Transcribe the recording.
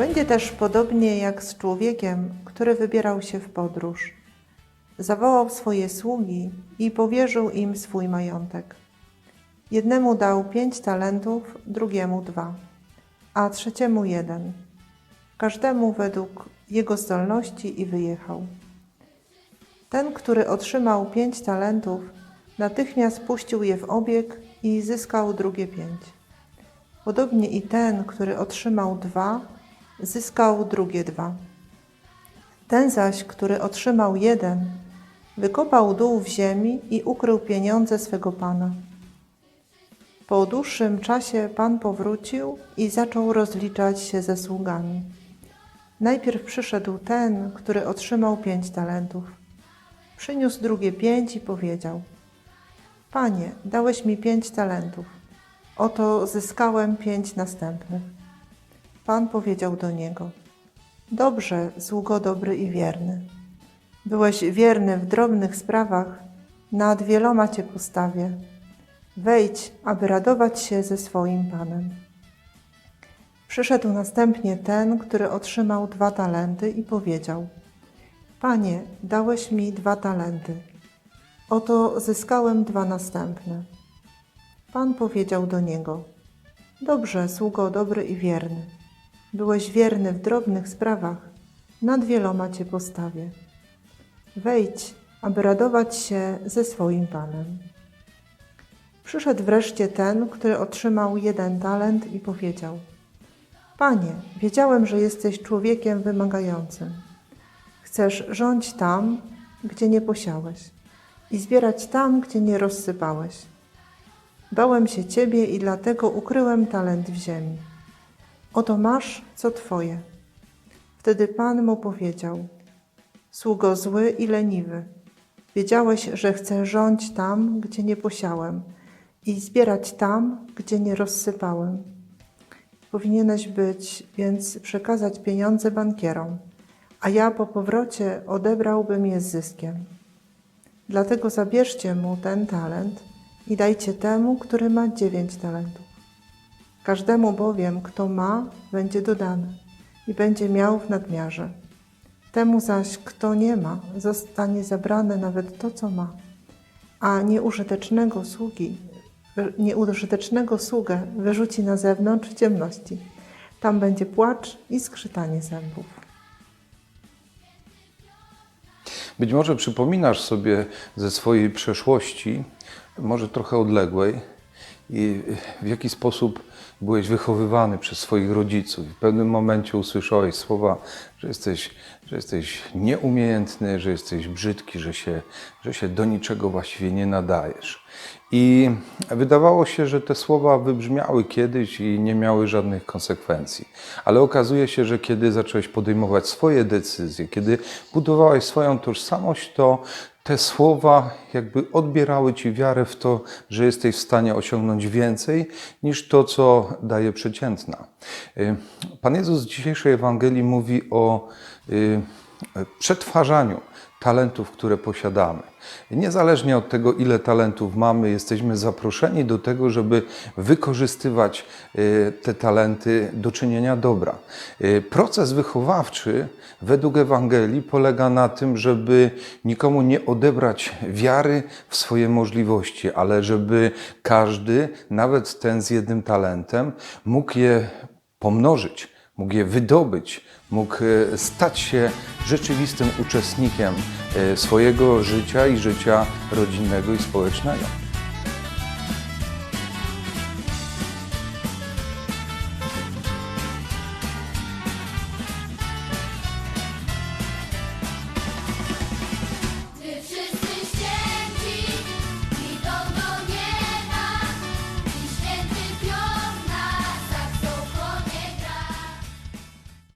Będzie też podobnie jak z człowiekiem, który wybierał się w podróż. Zawołał swoje sługi i powierzył im swój majątek. Jednemu dał pięć talentów, drugiemu dwa, a trzeciemu jeden. Każdemu według jego zdolności i wyjechał. Ten, który otrzymał pięć talentów, natychmiast puścił je w obieg i zyskał drugie pięć. Podobnie i ten, który otrzymał dwa, zyskał drugie dwa. Ten zaś, który otrzymał jeden, wykopał dół w ziemi i ukrył pieniądze swego pana. Po dłuższym czasie pan powrócił i zaczął rozliczać się ze sługami. Najpierw przyszedł ten, który otrzymał pięć talentów. Przyniósł drugie pięć i powiedział: Panie, dałeś mi pięć talentów. Oto zyskałem pięć następnych. Pan powiedział do niego: Dobrze, sługo dobry i wierny. Byłeś wierny w drobnych sprawach, nad wieloma cię postawię. Wejdź, aby radować się ze swoim Panem. Przyszedł następnie ten, który otrzymał dwa talenty i powiedział: Panie, dałeś mi dwa talenty. Oto zyskałem dwa następne. Pan powiedział do niego: Dobrze, sługo dobry i wierny. Byłeś wierny w drobnych sprawach, nad wieloma cię postawię. Wejdź, aby radować się ze swoim Panem. Przyszedł wreszcie ten, który otrzymał jeden talent i powiedział: Panie, wiedziałem, że jesteś człowiekiem wymagającym. Chcesz rządź tam, gdzie nie posiałeś, i zbierać tam, gdzie nie rozsypałeś. Bałem się ciebie i dlatego ukryłem talent w ziemi. Oto masz, co twoje. Wtedy Pan mu powiedział: Sługo zły i leniwy, wiedziałeś, że chcę rządź tam, gdzie nie posiałem, i zbierać tam, gdzie nie rozsypałem. Powinieneś być, więc przekazać pieniądze bankierom, a ja po powrocie odebrałbym je z zyskiem. Dlatego zabierzcie mu ten talent i dajcie temu, który ma dziewięć talentów. Każdemu bowiem, kto ma, będzie dodane i będzie miał w nadmiarze. Temu zaś, kto nie ma, zostanie zabrane nawet to, co ma, a nieużytecznego sługi, nieużytecznego sługę wyrzuci na zewnątrz w ciemności. Tam będzie płacz i skrzytanie zębów. Być może przypominasz sobie ze swojej przeszłości, może trochę odległej, i w jaki sposób byłeś wychowywany przez swoich rodziców. W pewnym momencie usłyszałeś słowa, że jesteś, że jesteś nieumiejętny, że jesteś brzydki, że się, że się do niczego właściwie nie nadajesz. I wydawało się, że te słowa wybrzmiały kiedyś i nie miały żadnych konsekwencji. Ale okazuje się, że kiedy zacząłeś podejmować swoje decyzje, kiedy budowałeś swoją tożsamość, to te słowa jakby odbierały ci wiarę w to, że jesteś w stanie osiągnąć więcej niż to, co daje przeciętna. Y, Pan Jezus w dzisiejszej Ewangelii mówi o y, przetwarzaniu talentów, które posiadamy. Niezależnie od tego, ile talentów mamy, jesteśmy zaproszeni do tego, żeby wykorzystywać y, te talenty do czynienia dobra. Y, Proces wychowawczy według Ewangelii polega na tym, żeby nikomu nie odebrać wiary w swoje możliwości, ale żeby każdy, nawet ten z jednym talentem, mógł je pomnożyć, mógł je wydobyć, mógł e, stać się rzeczywistym uczestnikiem e, swojego życia i życia rodzinnego i społecznego.